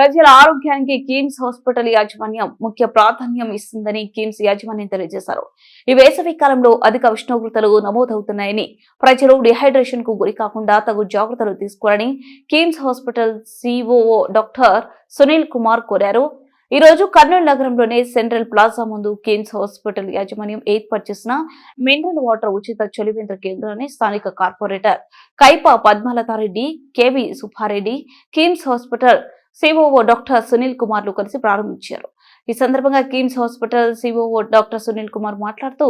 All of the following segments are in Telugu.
ప్రజల ఆరోగ్యానికి కిమ్స్ హాస్పిటల్ యాజమాన్యం ముఖ్య ప్రాధాన్యం ఇస్తుందని కిమ్స్ యాజమాన్యం తెలియజేశారు. ఈ వేసవి కాలంలో అధిక ఉష్ణోగ్రతలు నమోదవుతున్నాయని ప్రజలు డిహైడ్రేషన్కు గురి కాకుండా తగు జాగ్రత్తలు తీసుకోవాలని KIMS hospital COO doctor Sunil Kumar కోరారు. ఈ రోజు కర్నూలు నగరంలోని సెంట్రల్ ప్లాజా ముందు కిమ్స్ హాస్పిటల్ యాజమాన్యం ఏర్పాటు చేసిన మినరల్ వాటర్ ఉచిత చలివేంద్ర కేంద్రాన్ని స్థానిక corporator Kaipa Padmalatha Reddy KV Subba Reddy KIMS hospital COO doctor Sunil కుమార్లు కలిసి ప్రారంభించారు. ఈ సందర్భంగా KIMS hospital COO doctor Sunil Kumar మాట్లాడుతూ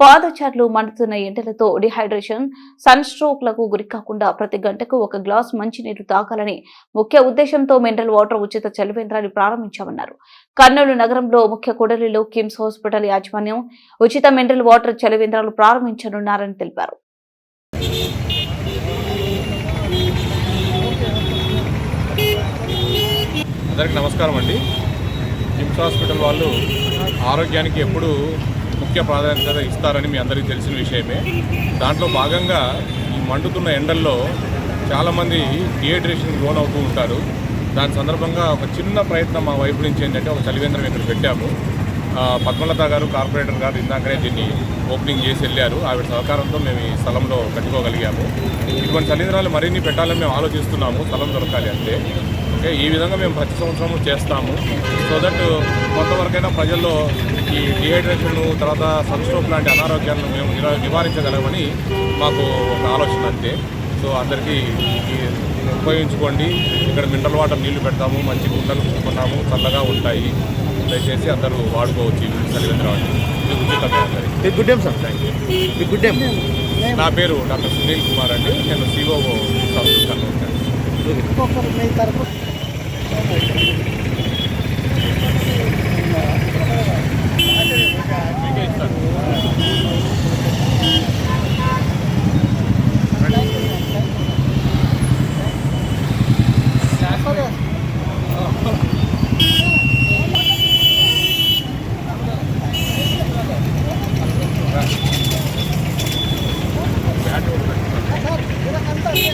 పాదచాట్లు మండుతున్న ఎండలతో డిహైడ్రేషన్ సన్ స్ట్రోక్లకు గురికాకుండా ప్రతి గంటకు ఒక గ్లాస్ మంచినీరు తాగాలని ముఖ్య ఉద్దేశంతో మినరల్ వాటర్ ఉచిత చలివేంద్రాన్ని ప్రారంభించామన్నారు. కర్నూలు నగరంలో ముఖ్య కూడలిలో కిమ్స్ హాస్పిటల్ యాజమాన్యం ఉచిత మినరల్ వాటర్ చలివేంద్రాలు ప్రారంభించనున్నారని తెలిపారు. అందరికీ నమస్కారం అండి. జిమ్స్ హాస్పిటల్ వాళ్ళు ఆరోగ్యానికి ఎప్పుడు ముఖ్య ప్రాధాన్యత ఇస్తారని మీ అందరికీ తెలిసిన విషయమే. దాంట్లో భాగంగా ఈ మండుతున్న ఎండల్లో చాలామంది డిహైడ్రేషన్కి లోన్ అవుతూ ఉంటారు. దాని సందర్భంగా ఒక చిన్న ప్రయత్నం మా వైపు నుంచి ఏంటంటే ఒక చలివేంద్రం ఇక్కడ పెట్టాము. పద్మలత గారు కార్పొరేటర్ గారు ఇందాకనే దీన్ని ఓపెనింగ్ చేసి వెళ్ళారు. ఆవిడ సహకారంతో మేము ఈ స్థలంలో కట్టుకోగలిగాము. ఇటువంటి చలివేంద్రాలు మరిన్ని పెట్టాలని మేము ఆలోచిస్తున్నాము. స్థలం దొరకాలి అంటే. ఈ విధంగా మేము ప్రతి సంవత్సరం చేస్తాము. సో దట్ కొంతవరకైనా ప్రజల్లో ఈ డిహైడ్రేషన్ తర్వాత సన్స్ట్రోక్ లాంటి అనారోగ్యాలను మేము నివా- నివారించగలమని మాకు ఒక ఆలోచన అంతే. సో అందరికీ ఉపయోగించుకోండి. ఇక్కడ మినరల్ వాటర్ నీళ్ళు పెడతాము మంచి గుంటలు కొన్నాము చల్లగా ఉంటాయి. దయచేసి అందరూ వాడుకోవచ్చు ఈ చలివేంద్రాన్ని ఇది ఉచితమే గుడ్ డేమ్ సార్? మీకు గుడ్ డేమ్ నా పేరు డాక్టర్ సునీల్ కుమార్ అండి. నేను సిఓఓ కర్నూలు మీకే